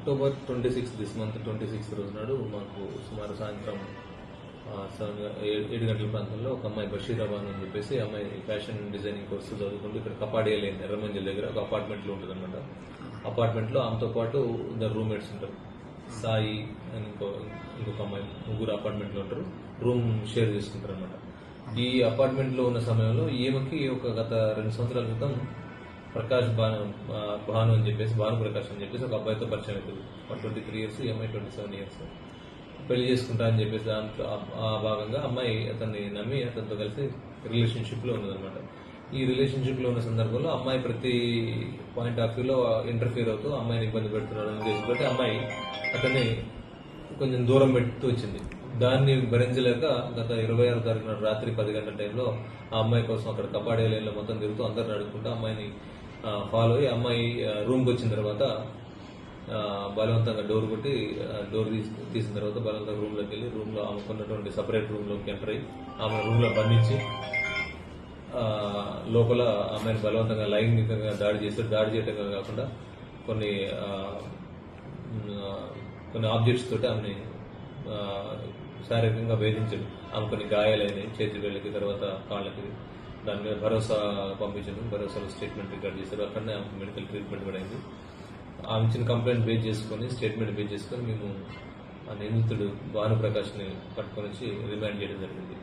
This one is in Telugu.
October twenty six this month twenty six రోజు నాడు మాకు సుమారు సాయంత్రం సెవెన్ ఏడు గంటల ప్రాంతంలో ఒక అమ్మాయి బషీరాబాద్ అని చెప్పేసి అమ్మాయి ఫ్యాషన్ డిజైనింగ్ కోర్సు చదువుకుంటూ ఇక్కడ కపాడియా లేన్ ఎర్రమంజల్ దగ్గర ఒక అపార్ట్మెంట్లో ఉంటుంది అనమాట అపార్ట్మెంట్లో ఆమెతో పాటు ఇద్దరు రూమ్మేట్స్ ఉంటారు. సాయి అని ఇంకో ఇంకొక అమ్మాయి ముగ్గురు అపార్ట్మెంట్లో ఉంటారు. రూమ్ షేర్ చేసుకుంటారు అనమాట ఈ అపార్ట్మెంట్లో ఉన్న సమయంలో ఈమెకి ఒక గత రెండు సంవత్సరాల క్రితం ప్రకాష్ భాను భాను అని చెప్పేసి భాను ప్రకాష్ అని చెప్పేసి ఒక అబ్బాయితో పరిచయం అవుతుంది ట్వంటీ త్రీ ఇయర్స్ ఈ అమ్మాయి ట్వంటీ సెవెన్ ఇయర్స్. పెళ్ళి చేసుకుంటా అని చెప్పేసి దాంట్లో ఆ- భాగంగా అమ్మాయి అతన్ని నమ్మి అతనితో కలిసి రిలేషన్షిప్లో ఈ రిలేషన్షిప్లో ఉన్న సందర్భంలో అమ్మాయి ప్రతి పాయింట్ ఆఫ్ వ్యూలో ఇంటర్ఫియర్ అవుతూ అమ్మాయిని ఇబ్బంది పెడుతున్నాడు అని ఉద్దేశంతో అమ్మాయి అతన్ని కొంచెం దూరం పెడుతూ వచ్చింది. దాన్ని భరించలేక గత ఇరవై ఆరు తారీఖు రాత్రి పది గంటల టైంలో ఆ అమ్మాయి కోసం అక్కడ కపాడే లైన్లో మొత్తం తిరుగుతూ అందరిని అడుగుకుంటూ అమ్మాయిని ఫాలో అయ్యి అమ్మాయి రూమ్కి వచ్చిన తర్వాత బలవంతంగా డోర్ కొట్టి డోర్ తీసి తీసిన తర్వాత బలవంతంగా రూమ్లోకి వెళ్ళి రూమ్లో ఆమెకున్నటువంటి సపరేట్ రూమ్లోకి ఎంటర్ అయ్యి ఆమె రూమ్లో బంధించి లోపల ఆమెను బలవంతంగా లైంగికంగా దాడి చేసి దాడి చేయటం కాకుండా కొన్ని కొన్ని ఆబ్జెక్ట్స్ తోటి ఆమెని శారీరకంగా వేధించడం. ఆమె కొన్ని గాయాలైనవి చేతి వెళ్ళకి తర్వాత కాళ్ళకి. దాని మీద భరోసా పంపించారు భరోసాలో స్టేట్మెంట్ రికార్డ్ చేశారు. అక్కడనే మెడికల్ ట్రీట్మెంట్ కూడా అయింది. ఆమె ఇచ్చిన కంప్లైంట్ బేస్ చేసుకొని స్టేట్మెంట్ బేస్ చేసుకొని మేము ఆ నిందితుడు భానుప్రకాష్ని పట్టుకొని వచ్చి రిమాండ్ చేయడం జరిగింది.